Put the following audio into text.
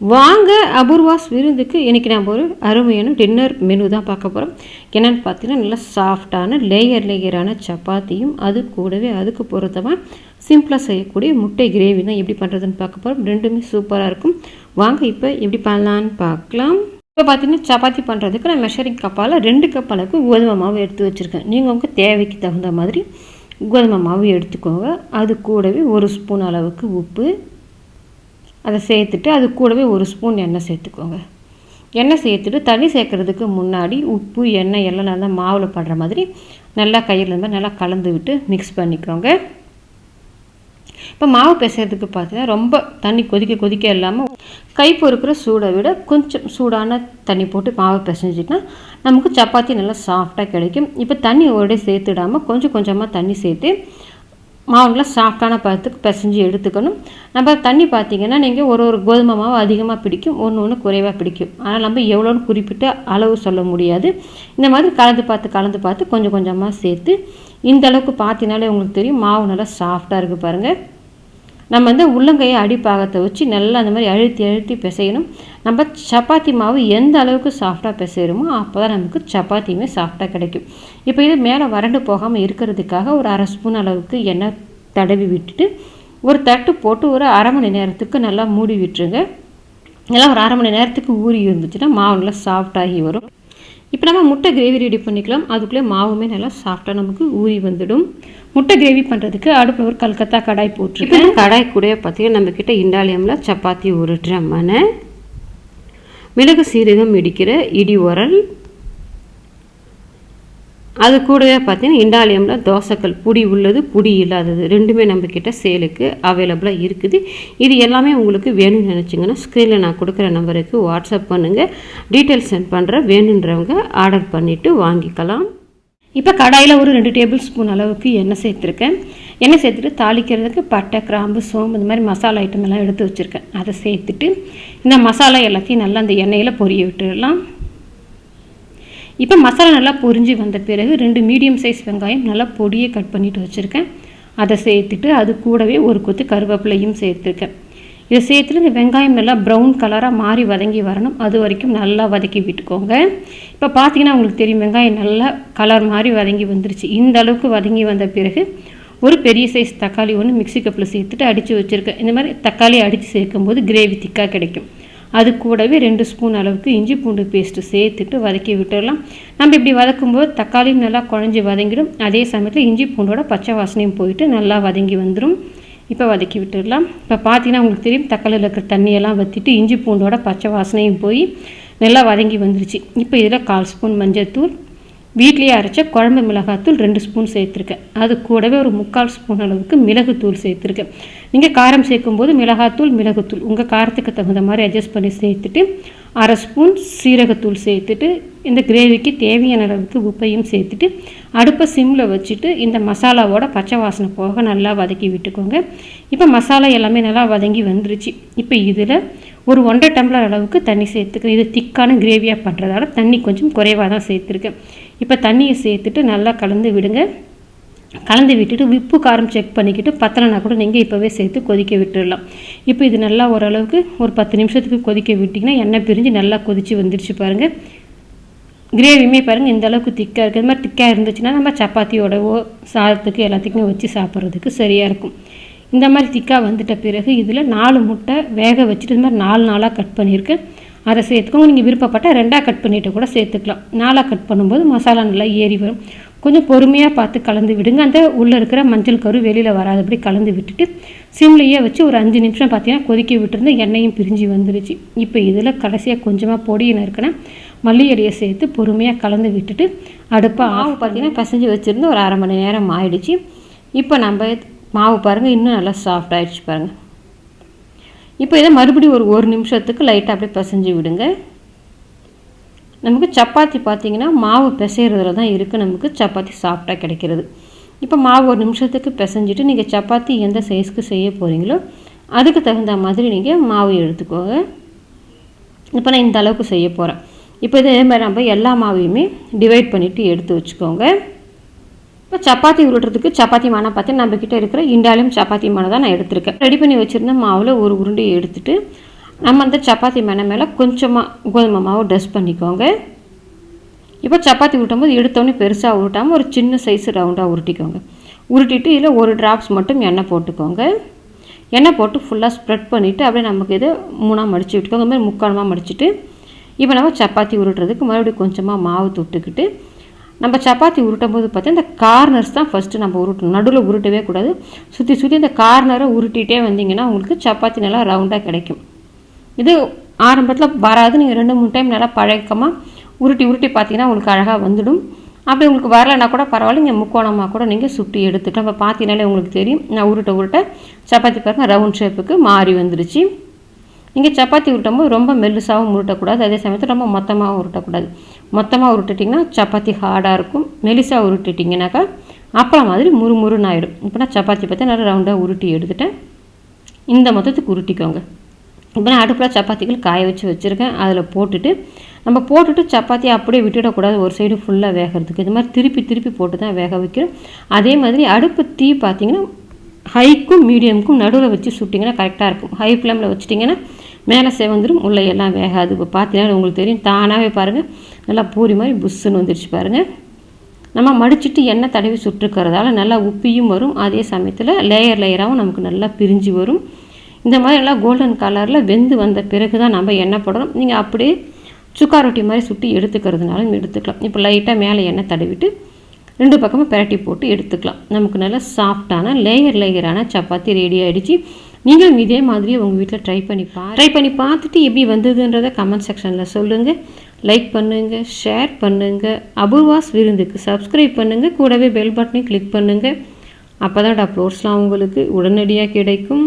வாங்க அபூர்வாஸ் விருந்துக்கு இன்றைக்கி நம்ம ஒரு அருமையான டின்னர் மெனு தான் பார்க்க போகிறோம் என்னென்னு பார்த்தீங்கன்னா நல்லா சாஃப்டான லேயர் லேயரான சப்பாத்தியும் அது கூடவே அதுக்கு பொருத்தமாக சிம்பிளாக செய்யக்கூடிய முட்டை கிரேவி தான் எப்படி பண்ணுறதுன்னு பார்க்க போகிறோம் ரெண்டுமே சூப்பராக இருக்கும். வாங்க இப்போ எப்படி பண்ணலான்னு பார்க்கலாம். இப்போ பார்த்தீங்கன்னா சப்பாத்தி பண்ணுறதுக்கு நான் மெஷரிங் கப்பால் ரெண்டு கப் அளவுக்கு கோதுமை மாவு எடுத்து வச்சுருக்கேன். நீங்கள் உங்கள் தேவைக்கு தகுந்த மாதிரி கோதுமை மாவு எடுத்துக்கோங்க. அது கூடவே ஒரு ஸ்பூன் அளவுக்கு உப்பு அதை சேர்த்துட்டு அது கூடவே ஒரு ஸ்பூன் எண்ணெய் சேர்த்துக்கோங்க. எண்ணெய் சேர்த்துட்டு தண்ணி சேர்க்குறதுக்கு முன்னாடி உப்பு எண்ணெய் எல்லாம் நல்லா மாவில் படுற மாதிரி நல்லா கையில் மாதிரி நல்லா கலந்து விட்டு மிக்ஸ் பண்ணிக்கோங்க. இப்போ மாவு பிசைறதுக்கு பார்த்தீங்கன்னா ரொம்ப தண்ணி கொதிக்க கொதிக்க இல்லாமல் கை பொறுக்கிற சூடை விட கொஞ்சம் சூடான தண்ணி போட்டு மாவு பிசைஞ்சிட்டா நமக்கு சப்பாத்தி நல்லா சாஃப்டாக கிடைக்கும். இப்போ தண்ணி ஒரே சேர்த்துடாமல் கொஞ்சம் கொஞ்சமாக தண்ணி சேர்த்து மாவுலாம் சாஃப்டான பதத்துக்கு பிசைஞ்சு எடுத்துக்கணும். நம்ம தண்ணி பார்த்திங்கன்னா நீங்கள் ஒரு ஒரு கோதுமை மாவு அதிகமாக பிடிக்கும் ஒன்று ஒன்று குறைவாக பிடிக்கும். ஆனால் நம்ம எவ்வளோன்னு குறிப்பிட்ட அளவு சொல்ல முடியாது. இந்த மாதிரி கலந்து பார்த்து கலந்து பார்த்து கொஞ்சம் கொஞ்சமாக சேர்த்து இந்த அளவுக்கு பார்த்தினாலே உங்களுக்கு தெரியும் மாவு நல்லா சாஃப்டாக இருக்குது பாருங்கள் நம்ம வந்து உள்ளங்கையை அடிப்பாகத்தை வச்சு நல்லா அந்த மாதிரி அழுத்தி அழுத்தி பிசையணும். நம்ம சப்பாத்தி மாவு எந்த அளவுக்கு சாஃப்டாக பிசைகிறோமோ அப்போ தான் நமக்கு சப்பாத்தியுமே சாஃப்டாக கிடைக்கும். இப்போ இது மேலே வறண்டு போகாமல் இருக்கிறதுக்காக ஒரு அரை ஸ்பூன் அளவுக்கு எண்ணெய் தடவி விட்டுட்டு ஒரு தட்டு போட்டு ஒரு அரை மணி நேரத்துக்கு நல்லா மூடி விட்டுருங்க. நல்லா ஒரு அரை மணி நேரத்துக்கு ஊறி இருந்துச்சுன்னா மாவு நல்லா சாஃப்டாகி வரும். இப்போ நம்ம முட்டை கிரேவி ரெடி பண்ணிக்கலாம். அதுக்குள்ளே மாவுமே நல்லா சாஃப்டாக நமக்கு ஊறி வந்துடும். முட்டை கிரேவி பண்ணுறதுக்கு அடுப்பில் ஒரு கல்கத்தா கடாய் போட்டுருக்கேன். கடாய் கூட பார்த்தீங்கன்னா நம்மக்கிட்ட இண்டாலியமில் சப்பாத்தி உருட்டுற மனை மிளகு சீரகம் இடிக்கிற இடி உரல் அது கூடவே பார்த்தீங்கன்னா இண்டாலியமில் தோசைக்கல் புடி உள்ளது புடி இல்லாதது. ரெண்டுமே நம்மக்கிட்ட சேலுக்கு அவைலபிளாக இருக்குது. இது எல்லாமே உங்களுக்கு வேணும்னு நினச்சிங்கன்னா ஸ்க்ரீனில் நான் கொடுக்குற நம்பருக்கு வாட்ஸ்அப் பண்ணுங்கள் டீட்டெயில்ஸ் சென்ட் பண்ணுற வேணுன்றவங்க ஆர்டர் பண்ணிவிட்டு வாங்கிக்கலாம். இப்போ கடாயில் ஒரு ரெண்டு டேபிள் ஸ்பூன் அளவுக்கு எண்ணெய் சேர்த்துருக்கேன். எண்ணெய் சேர்த்துட்டு தாளிக்கிறதுக்கு பட்டை கிராம்பு சோம்பு இந்த மாதிரி மசாலா ஐட்டம் எல்லாம் எடுத்து வச்சுருக்கேன். அதை சேர்த்துட்டு இந்த மசாலா எல்லாத்தையும் நல்லா அந்த எண்ணெயில் பொரிய விட்டுடலாம். இப்போ மசாலா நல்லா பொரிஞ்சு வந்த பிறகு ரெண்டு மீடியம் சைஸ் வெங்காயம் நல்லா பொடியை கட் பண்ணிட்டு வச்சுருக்கேன். அதை சேர்த்துட்டு அது கூடவே ஒரு கொத்து கருவேப்பிலையும் சேர்த்துருக்கேன். இதை சேர்த்துட்டு இந்த வெங்காயம் நல்லா ப்ரௌன் கலராக மாறி வதங்கி வரணும். அது வரைக்கும் நல்லா வதக்கி விட்டுக்கோங்க. இப்போ பார்த்தீங்கன்னா உங்களுக்கு தெரியும் வெங்காயம் நல்லா கலர் மாதிரி வதங்கி வந்துருச்சு. இந்த அளவுக்கு வதங்கி வந்த பிறகு ஒரு பெரிய சைஸ் தக்காளி ஒன்று மிக்சி கப்பில் சேர்த்துட்டு அடித்து வச்சுருக்கேன். இந்த மாதிரி தக்காளி அடித்து சேர்க்கும்போது கிரேவி திக்காக கிடைக்கும். அது கூடவே ரெண்டு ஸ்பூன் அளவுக்கு இஞ்சி பூண்டு பேஸ்ட்டு சேர்த்துட்டு வதக்கி விட்டுடலாம். நம்ம இப்படி வதக்கும்போது தக்காளியும் நல்லா குழஞ்சி வதங்கிடும். அதே சமயத்தில் இஞ்சி பூண்டோட பச்சை வாசனையும் போயிட்டு நல்லா வதங்கி வந்துடும் இப்போ வதக்கி விட்டுடலாம். இப்போ பார்த்தீங்கன்னா உங்களுக்கு தெரியும் தக்காளியில் இருக்கிற தண்ணியெல்லாம் வற்றிட்டு இஞ்சி பூண்டோட பச்சை வாசனையும் போய் நல்லா வதங்கி வந்துருச்சு. இப்போ இதில் கால் ஸ்பூன் மஞ்சள் தூள் வீட்லேயே அரைச்ச குழம்பு மிளகாத்தூள் ரெண்டு ஸ்பூன் சேர்த்துருக்கேன். அது கூடவே ஒரு முக்கால் ஸ்பூன் அளவுக்கு மிளகுத்தூள் சேர்த்துருக்கேன். நீங்கள் காரம் சேர்க்கும்போது மிளகாத்தூள் மிளகுத்தூள் உங்கள் காரத்துக்கு தகுந்த மாதிரி அட்ஜஸ்ட் பண்ணி சேர்த்துட்டு அரை ஸ்பூன் சீரகத்தூள் சேர்த்துட்டு இந்த கிரேவிக்கு தேவையான அளவுக்கு உப்பையும் சேர்த்துட்டு அடுப்பை சிம்மில் வச்சுட்டு இந்த மசாலாவோட பச்சை வாசனை போக நல்லா வதக்கி விட்டுக்கோங்க. இப்போ மசாலா எல்லாமே நல்லா வதங்கி வந்துருச்சு. இப்போ இதில் ஒரு ஒன்றரை டம்ளர் அளவுக்கு தண்ணி சேர்த்துக்கிறேன் இது திக்கான கிரேவியாக பண்ணுறதால தண்ணி கொஞ்சம் குறைவாக தான் சேர்த்துருக்கேன். இப்போ தண்ணியை சேர்த்துட்டு நல்லா கலந்து விடுங்க. கலந்து விட்டுட்டு உப்பு காரம் செக் பண்ணிக்கிட்டு பத்தலைனா கூட நீங்கள் இப்போவே சேர்த்து கொதிக்க விட்டுடலாம். இப்போ இது நல்லா ஓரளவுக்கு ஒரு பத்து நிமிஷத்துக்கு கொதிக்க விட்டிங்கன்னா எண்ணெய் பிரிஞ்சு நல்லா கொதித்து வந்துருச்சு பாருங்கள் கிரேவியுமே பாருங்கள் இந்த அளவுக்கு திக்காக இருக்குது இது மாதிரி திக்காக இருந்துச்சுன்னா நம்ம சப்பாத்தியோடவோ சாதத்துக்கு எல்லாத்துக்குமே வச்சு சாப்பிட்றதுக்கு சரியாக இருக்கும். இந்த மாதிரி திக்காக வந்துட்ட பிறகு இதில் நாலு முட்டை வேக வச்சுட்டு இந்த மாதிரி நாலு நாளாக கட் பண்ணியிருக்கேன் அதை சேர்த்துக்கோங்க. நீங்கள் விருப்பப்பட்டால் ரெண்டாக கட் பண்ணிவிட்டு கூட சேர்த்துக்கலாம். நாலாக கட் பண்ணும்போது மசாலா நல்லா ஏறி வரும். கொஞ்சம் பொறுமையாக பார்த்து கலந்து விடுங்க. அந்த உள்ளே இருக்கிற மஞ்சள் கரு வெளியில் வராதபடி கலந்து விட்டுட்டு சிம்லேயே வச்சு ஒரு அஞ்சு நிமிஷம் பார்த்தீங்கன்னா கொதிக்க விட்டுருந்து எண்ணெயும் பிரிஞ்சு வந்துருச்சு. இப்போ இதில் கடைசியாக கொஞ்சமாக பொடியை நறுக்கினா மல்லி சேர்த்து பொறுமையாக கலந்து விட்டுட்டு அடுப்பை ஆவு பார்த்தீங்கன்னா பிசைஞ்சு வச்சுருந்து ஒரு அரை மணி நேரம் ஆயிடுச்சு. இப்போ நம்ம மாவு பாருங்கள் இன்னும் நல்லா சாஃப்ட் ஆகிடுச்சு பாருங்கள் இப்போ இதை மறுபடியும் ஒரு ஒரு நிமிஷத்துக்கு லைட்டாக அப்படியே பிசைஞ்சு விடுங்க. நமக்கு சப்பாத்தி பார்த்திங்கன்னா மாவு பிசைகிறதுல தான் இருக்குது நமக்கு சப்பாத்தி சாஃப்டாக கிடைக்கிறது. இப்போ மாவு ஒரு நிமிஷத்துக்கு பிசைஞ்சிட்டு நீங்கள் சப்பாத்தி எந்த சைஸ்க்கு செய்ய போகிறீங்களோ அதுக்கு தகுந்த மாதிரி நீங்கள் மாவு எடுத்துக்கோங்க. இப்போ நான் இந்த அளவுக்கு செய்ய போகிறேன் இப்போ இதே மாதிரி நம்ம எல்லா மாவையுமே டிவைட் பண்ணிவிட்டு எடுத்து வச்சுக்கோங்க. இப்போ சப்பாத்தி உருட்டுறதுக்கு சப்பாத்தி மானை பார்த்து நம்மக்கிட்ட இருக்கிற இண்டாலியம் சப்பாத்தி மானை தான் நான் எடுத்திருக்கேன். ரெடி பண்ணி வச்சுருந்த மாவில் ஒரு உருண்டையை எடுத்துகிட்டு நம்ம அந்த சப்பாத்தி மேனை மேலே கொஞ்சமாக கோதுமை மாவு டஸ்ட் பண்ணிக்கோங்க. இப்போ சப்பாத்தி உருட்டும்போது எடுத்தோடனே பெருசாக உருட்டாமல் ஒரு சின்ன சைஸ் ரவுண்டாக உருட்டிக்கோங்க. உருட்டிட்டு இதில் ஒரு ட்ராப்ஸ் மட்டும் எண்ணெய் போட்டுக்கோங்க. எண்ணெய் போட்டு ஃபுல்லாக ஸ்ப்ரெட் பண்ணிவிட்டு அப்படியே நமக்கு இதை மூணாக மடித்து விட்டுக்கோங்க. மாதிரி முக்காலமாக மடிச்சுட்டு இப்போ நம்ம சப்பாத்தி உருட்டுறதுக்கு மறுபடியும் கொஞ்சமாக மாவு தொட்டுக்கிட்டு நம்ம சப்பாத்தி உருட்டும் போது பார்த்தா இந்த கார்னர்ஸ் தான் ஃபஸ்ட்டு நம்ம உருட்டணும். நடுவில் உருட்டவே கூடாது. சுற்றி சுற்றி இந்த கார்னரை உருட்டிகிட்டே வந்தீங்கன்னா உங்களுக்கு சப்பாத்தி நல்லா ரவுண்டாக கிடைக்கும். இது ஆரம்பத்தில் வராது. நீங்கள் ரெண்டு மூணு டைம் நல்லா பழக்கமாக உருட்டி உருட்டி பார்த்தீங்கன்னா உங்களுக்கு அழகாக வந்துடும். அப்படி உங்களுக்கு வரலைன்னா கூட பரவாயில்ல. நீங்கள் முக்கோணமாக கூட நீங்கள் சுட்டி எடுத்துக்கலாம் இப்போ பார்த்தீங்கனாலே உங்களுக்கு தெரியும். நான் உருட்ட உருட்ட சப்பாத்தி பாருங்கள் ரவுண்ட் ஷேப்புக்கு மாறி வந்துருச்சு. நீங்கள் சப்பாத்தி உருட்டும் போது ரொம்ப மெல்லுசாகவும் உருட்டக்கூடாது. அதே சமயத்தில் ரொம்ப மொத்தமாகவும் உருட்டக்கூடாது. மொத்தமாக உருட்டுட்டிங்கன்னா சப்பாத்தி ஹார்டாக இருக்கும். மெலிசாக உருட்டுட்டிங்கனாக்கா அப்பளம் மாதிரி முறுமுறுன்னு ஆகிடும் இப்போ நான் சப்பாத்தி பார்த்து நல்லா ரவுண்டாக உருட்டி எடுத்துட்டேன். இந்த மொத்தத்துக்கு உருட்டிக்கோங்க. இப்போ நான் அடுப்பில் சப்பாத்திகள் காய வச்சு வச்சுருக்கேன். அதில் போட்டுட்டு நம்ம போட்டுட்டு சப்பாத்தி அப்படியே விட்டுடக்கூடாது. ஒரு சைடு ஃபுல்லாக வேகிறதுக்கு. இது மாதிரி திருப்பி திருப்பி போட்டு தான் வேக வைக்கிறோம். அதே மாதிரி அடுப்பு தீ பார்த்திங்கன்னா ஹைக்கும் மீடியமுக்கும் நடுவில் வச்சு சுட்டிங்கன்னா கரெக்டாக இருக்கும். ஹை ஃப்ளேமில் வச்சிட்டிங்கன்னா மேலே செவந்துடும் உள்ளே எல்லாம் வேகாது. இப்போ பார்த்தீங்கன்னா உங்களுக்கு தெரியும் தானாகவே பாருங்கள் நல்லா பூரி மாதிரி புஷ்ஷுன்னு வந்துருச்சு பாருங்கள் நம்ம மடிச்சுட்டு எண்ணெய் தடவி சுட்டுக்கிறதால நல்லா உப்பியும் வரும். அதே சமயத்தில் லேயர் லேயராகவும் நமக்கு நல்லா பிரிஞ்சு வரும். இந்த மாதிரி நல்லா கோல்டன் கலரில் வெந்து வந்த பிறகு தான் நம்ம எண்ணெய் போடணும். நீங்கள் அப்படியே சுக்கா ரொட்டி மாதிரி சுட்டி எடுத்துக்கிறதுனாலும் எடுத்துக்கலாம். இப்போ லைட்டாக மேலே எண்ணெய் தடவிட்டு ரெண்டு பக்கமும் பெரட்டி போட்டு எடுத்துக்கலாம். நமக்கு நல்லா சாஃப்டான லேயர் லேயரான சப்பாத்தி ரெடி ஆகிடுச்சு நீங்களும் இதே மாதிரி உங்கள் வீட்டில் ட்ரை பண்ணி பா ட்ரை பண்ணி பார்த்துட்டு எப்படி வந்ததுன்றதை கமெண்ட் செக்ஷனில் சொல்லுங்கள் லைக் பண்ணுங்கள் ஷேர் பண்ணுங்கள் அபூர்வாஸ் விருந்துக்கு சப்ஸ்கிரைப் பண்ணுங்கள் கூடவே பெல் பட்டனையும் கிளிக் பண்ணுங்கள் அப்போ தான் அப்லோட்ஸ்லாம் உங்களுக்கு உடனடியாக கிடைக்கும்.